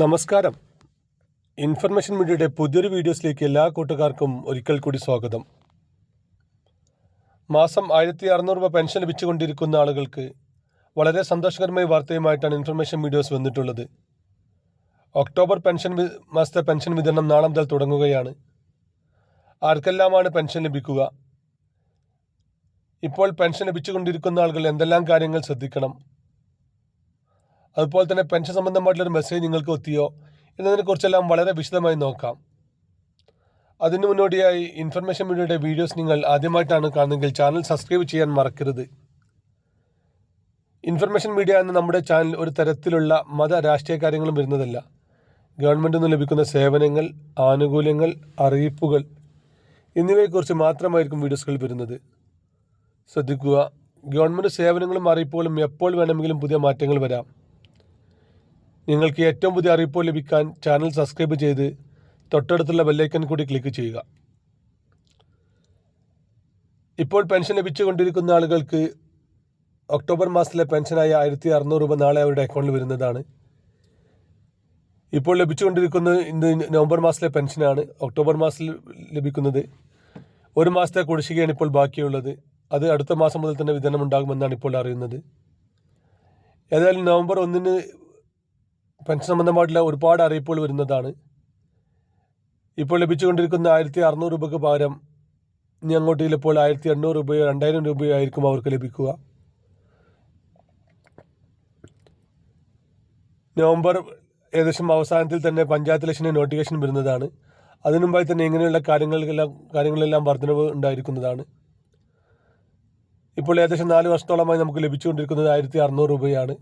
നമസ്കാരം. ഇൻഫർമേഷൻ മീഡിയയുടെ പുതിയൊരു വീഡിയോസിലേക്ക് എല്ലാ കൂട്ടുകാർക്കും ഒരിക്കൽ കൂടി സ്വാഗതം. മാസം ആയിരത്തി അറുന്നൂറ് രൂപ പെൻഷൻ ലഭിച്ചുകൊണ്ടിരിക്കുന്ന ആളുകൾക്ക് വളരെ സന്തോഷകരമായ വാർത്തയുമായിട്ടാണ് ഇൻഫർമേഷൻ വീഡിയോസ് വന്നിട്ടുള്ളത്. ഒക്ടോബർ പെൻഷൻ മാസത്തെ പെൻഷൻ വിതരണം നാളെ മുതൽ തുടങ്ങുകയാണ്. ആർക്കെല്ലാമാണ് പെൻഷൻ ലഭിക്കുക? ഇപ്പോൾ പെൻഷൻ ലഭിച്ചുകൊണ്ടിരിക്കുന്ന ആളുകൾ എന്തെല്ലാം കാര്യങ്ങൾ ശ്രദ്ധിക്കണം? അതുപോലെ തന്നെ പെൻഷൻ സംബന്ധമായിട്ടുള്ളൊരു മെസ്സേജ് നിങ്ങൾക്ക് എത്തിയോ എന്നതിനെക്കുറിച്ചെല്ലാം വളരെ വിശദമായി നോക്കാം. അതിനു മുന്നോടിയായി ഇൻഫർമേഷൻ മീഡിയയുടെ വീഡിയോസ് നിങ്ങൾ ആദ്യമായിട്ടാണ് കാണുന്നതെങ്കിൽ ചാനൽ സബ്സ്ക്രൈബ് ചെയ്യാൻ മറക്കരുത്. ഇൻഫർമേഷൻ മീഡിയ എന്ന നമ്മുടെ ചാനൽ ഒരു തരത്തിലുള്ള മത രാഷ്ട്രീയ കാര്യങ്ങളും വരുന്നതല്ല. ഗവൺമെന്റിൽ നിന്ന് ലഭിക്കുന്ന സേവനങ്ങൾ ആനുകൂല്യങ്ങൾ അറിയിപ്പുകൾ എന്നിവയെക്കുറിച്ച് മാത്രമായിരിക്കും വീഡിയോസുകൾ വരുന്നത്. ശ്രദ്ധിക്കുക ഗവൺമെന്റ് സേവനങ്ങളും അറിയിപ്പുകളും എപ്പോൾ വേണമെങ്കിലും പുതിയ മാറ്റങ്ങൾ വരാം. നിങ്ങൾക്ക് ഏറ്റവും പുതിയ അറിയിപ്പോൾ ലഭിക്കാൻ ചാനൽ സബ്സ്ക്രൈബ് ചെയ്ത് തൊട്ടടുത്തുള്ള ബെല്ലൈക്കൺ കൂടി ക്ലിക്ക് ചെയ്യുക. ഇപ്പോൾ പെൻഷൻ ലഭിച്ചുകൊണ്ടിരിക്കുന്ന ആളുകൾക്ക് ഒക്ടോബർ മാസത്തിലെ പെൻഷനായ ആയിരത്തി അറുന്നൂറ് രൂപ നാളെ അവരുടെ അക്കൗണ്ടിൽ വരുന്നതാണ്. ഇപ്പോൾ ലഭിച്ചുകൊണ്ടിരിക്കുന്നത് ഇന്ന് നവംബർ മാസത്തിലെ പെൻഷനാണ് ഒക്ടോബർ മാസത്തിൽ ലഭിക്കുന്നത്. ഒരു മാസത്തെ കുടിശ്ശികയാണ് ഇപ്പോൾ ബാക്കിയുള്ളത്. അത് അടുത്ത മാസം മുതൽ തന്നെ വിതരണം ഉണ്ടാകുമെന്നാണ് ഇപ്പോൾ അറിയുന്നത്. ഏതായാലും നവംബർ ഒന്നിന് പെൻഷൻ സംബന്ധമായിട്ടുള്ള ഒരുപാട് അറിയിപ്പുകൾ വരുന്നതാണ്. ഇപ്പോൾ ലഭിച്ചുകൊണ്ടിരിക്കുന്ന ആയിരത്തി അറുന്നൂറ് രൂപയ്ക്ക് പകരം ഇനി അങ്ങോട്ട് ചിലപ്പോൾ ആയിരത്തി എണ്ണൂറ് രൂപയോ രണ്ടായിരം രൂപയോ ആയിരിക്കും അവർക്ക് ലഭിക്കുക. നവംബർ ഏകദേശം അവസാനത്തിൽ തന്നെ പഞ്ചായത്ത് ഇലക്ഷന്റെ നോട്ടിഫിക്കേഷൻ വരുന്നതാണ്. അതിനു മുമ്പായി തന്നെ ഇങ്ങനെയുള്ള കാര്യങ്ങൾക്കെല്ലാം കാര്യങ്ങളെല്ലാം വർധനവ് ഉണ്ടായിരിക്കുന്നതാണ്. ഇപ്പോൾ ഏകദേശം നാല് വർഷത്തോളമായി നമുക്ക് ലഭിച്ചുകൊണ്ടിരിക്കുന്നത് ആയിരത്തി അറുന്നൂറ് രൂപയാണ്.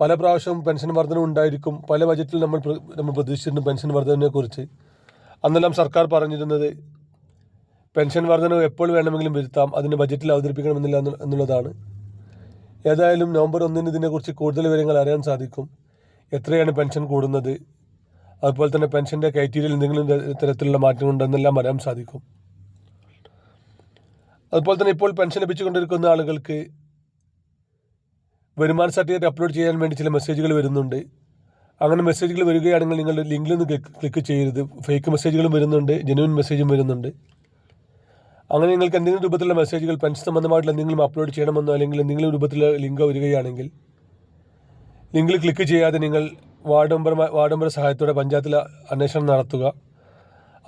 പല പ്രാവശ്യം പെൻഷൻ വർധന ഉണ്ടായിരിക്കും. പല ബജറ്റിൽ നമ്മൾ നമ്മൾ പ്രതീക്ഷിച്ചിട്ടുണ്ട് പെൻഷൻ വർധനയെ കുറിച്ച്. അന്നെല്ലാം സർക്കാർ പറഞ്ഞിരുന്നത് പെൻഷൻ വർധന എപ്പോൾ വേണമെങ്കിലും വരുത്താം അതിന് ബജറ്റിൽ അവതരിപ്പിക്കണമെന്നില്ല എന്നുള്ളതാണ്. ഏതായാലും നവംബർ ഒന്നിന് ഇതിനെക്കുറിച്ച് കൂടുതൽ വിവരങ്ങൾ അറിയാൻ സാധിക്കും. എത്രയാണ് പെൻഷൻ കൂടുന്നത്? അതുപോലെ തന്നെ പെൻഷന്റെ ക്രൈറ്റീരിയയിൽ എന്തെങ്കിലും തരത്തിലുള്ള മാറ്റങ്ങളുണ്ടെന്നെല്ലാം അറിയാൻ സാധിക്കും. അതുപോലെ തന്നെ ഇപ്പോൾ പെൻഷൻ ലഭിച്ചുകൊണ്ടിരിക്കുന്ന ആളുകൾക്ക് വരുമാന സർട്ടിഫിക്കറ്റ് അപ്ലോഡ് ചെയ്യാൻ വേണ്ടി ചില മെസ്സേജുകൾ വരുന്നുണ്ട്. അങ്ങനെ മെസ്സേജുകൾ വരികയാണെങ്കിൽ ലിങ്കിൽ നിന്ന് ക്ലിക്ക് ചെയ്യരുത്. ഫേക്ക് മെസ്സേജുകളും വരുന്നുണ്ട് ജെനുവിൻ മെസ്സേജും വരുന്നുണ്ട്. അങ്ങനെ നിങ്ങൾക്ക് എന്തെങ്കിലും രൂപത്തിലുള്ള മെസ്സേജുകൾ പെൻഷൻ സംബന്ധമായിട്ടുള്ള എന്തെങ്കിലും അപ്ലോഡ് ചെയ്യണമെന്നോ അല്ലെങ്കിൽ എന്തെങ്കിലും രൂപത്തിലുള്ള ലിങ്ക് വരികയാണെങ്കിൽ ലിങ്കിൽ ക്ലിക്ക് ചെയ്യാതെ നിങ്ങൾ വാർഡ് മെമ്പർ വാർഡ് മെമ്പർ സഹായത്തോടെ പഞ്ചായത്തിൽ അന്വേഷണം നടത്തുക.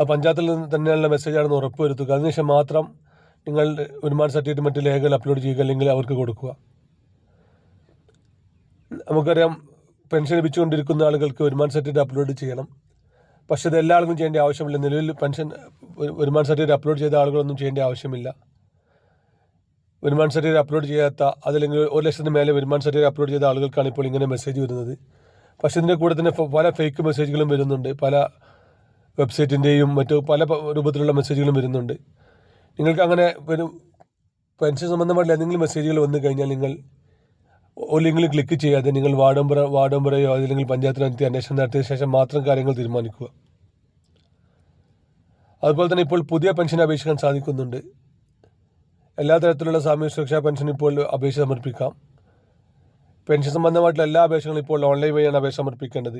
ആ പഞ്ചായത്തിൽ തന്നെയുള്ള മെസ്സേജാണെന്ന് ഉറപ്പുവരുത്തുക. അതിനുശേഷം മാത്രം നിങ്ങൾ വരുമാന സർട്ടിഫിക്കറ്റ് മറ്റ് രേഖകൾ അപ്ലോഡ് ചെയ്യുക അല്ലെങ്കിൽ അവർക്ക് കൊടുക്കുക. നമുക്കറിയാം പെൻഷൻ ലഭിച്ചുകൊണ്ടിരിക്കുന്ന ആളുകൾക്ക് വരുമാന സർട്ടിഫിക്കറ്റ് അപ്ലോഡ് ചെയ്യണം. പക്ഷേ ഇത് എല്ലാ ആളുകളും ചെയ്യേണ്ട ആവശ്യമില്ല. നിലവിൽ പെൻഷൻ വരു- വരുമാന സർട്ടിഫിക്കറ്റ് അപ്ലോഡ് ചെയ്ത ആളുകളൊന്നും ചെയ്യേണ്ട ആവശ്യമില്ല. വരുമാന സർട്ടിഫിക്കറ്റ് അപ്ലോഡ് ചെയ്യാത്ത അതല്ലെങ്കിൽ ഒരു ലക്ഷത്തിന് മേലെ വരുമാന സർട്ടിഫിക്കറ്റ് അപ്ലോഡ് ചെയ്ത ആളുകൾക്കാണ് ഇപ്പോൾ ഇങ്ങനെ മെസ്സേജ് വരുന്നത്. പക്ഷേ ഇതിന്റെ കൂടെ തന്നെ പല ഫേക്ക് മെസ്സേജുകളും വരുന്നുണ്ട്. പല വെബ്സൈറ്റിന്റെയും മറ്റു പല രൂപത്തിലുള്ള മെസ്സേജുകളും വരുന്നുണ്ട്. നിങ്ങൾക്ക് അങ്ങനെ ഒരു പെൻഷൻ സംബന്ധമായിട്ടുള്ള എന്തെങ്കിലും മെസ്സേജുകൾ വന്നു കഴിഞ്ഞാൽ നിങ്ങൾ ലിങ്കിൽ ക്ലിക്ക് ചെയ്യാതെ നിങ്ങൾ വാർഡ് മെമ്പർ വാർഡ് അല്ലെങ്കിൽ പഞ്ചായത്തിനെത്തി അന്വേഷണം നടത്തിയ ശേഷം മാത്രം കാര്യങ്ങൾ തീരുമാനിക്കുക. അതുപോലെ തന്നെ ഇപ്പോൾ പുതിയ പെൻഷൻ അപേക്ഷിക്കാൻ സാധിക്കുന്നുണ്ട്. എല്ലാ തരത്തിലുള്ള സാമൂഹ്യ സുരക്ഷാ പെൻഷൻ ഇപ്പോൾ അപേക്ഷ സമർപ്പിക്കാം. പെൻഷൻ സംബന്ധമായിട്ടുള്ള എല്ലാ അപേക്ഷകളും ഇപ്പോൾ ഓൺലൈൻ വഴിയാണ് അപേക്ഷ സമർപ്പിക്കേണ്ടത്.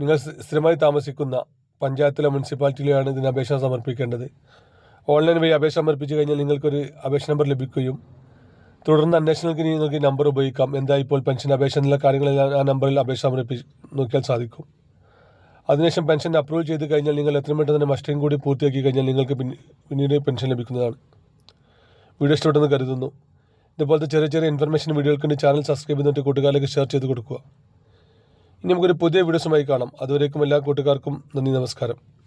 നിങ്ങൾ സ്ഥി- സ്ഥിരമായി താമസിക്കുന്ന പഞ്ചായത്തിലോ മുനിസിപ്പാലിറ്റിയിലോ ആണ് ഇതിന് അപേക്ഷ സമർപ്പിക്കേണ്ടത്. ഓൺലൈൻ വഴി അപേക്ഷ സമർപ്പിച്ചു കഴിഞ്ഞാൽ നിങ്ങൾക്കൊരു അപേക്ഷ നമ്പർ ലഭിക്കുകയും തുടർന്ന് അന്വേഷണങ്ങൾക്ക് നോക്കി നമ്പർ ഉപയോഗിക്കാം. എന്താ ഇപ്പോൾ പെൻഷൻ അപേക്ഷ എന്നുള്ള കാര്യങ്ങളെല്ലാം ആ നമ്പറിൽ അപേക്ഷ സമർപ്പിച്ച് നോക്കിയാൽ സാധിക്കും. അതിനുശേഷം പെൻഷൻ അപ്രൂവ് ചെയ്ത് കഴിഞ്ഞാൽ നിങ്ങൾ എത്രയും പെട്ടെന്ന് തന്നെ മസ്റ്ററിങ് കൂടി പൂർത്തിയാക്കി കഴിഞ്ഞാൽ നിങ്ങൾക്ക് പിന്നി- പിന്നീട് പെൻഷൻ ലഭിക്കുന്നതാണ്. വീഡിയോ ഇഷ്ടപ്പെട്ടെന്ന് കരുതുന്നു. ഇതുപോലത്തെ ചെറിയ ചെറിയ ഇൻഫർമേഷൻ വീഡിയോകൾക്ക് വേണ്ടി ചാനൽ സബ്സ്ക്രൈബ് ചെയ്തിട്ട് കൂട്ടുകാരിലേക്ക് ഷെയർ ചെയ്ത് കൊടുക്കുക. ഇനി നമുക്കൊരു പുതിയ വീഡിയോസുമായി കാണാം. അതുവരേക്കും എല്ലാ കൂട്ടുകാർക്കും നന്ദി നമസ്കാരം.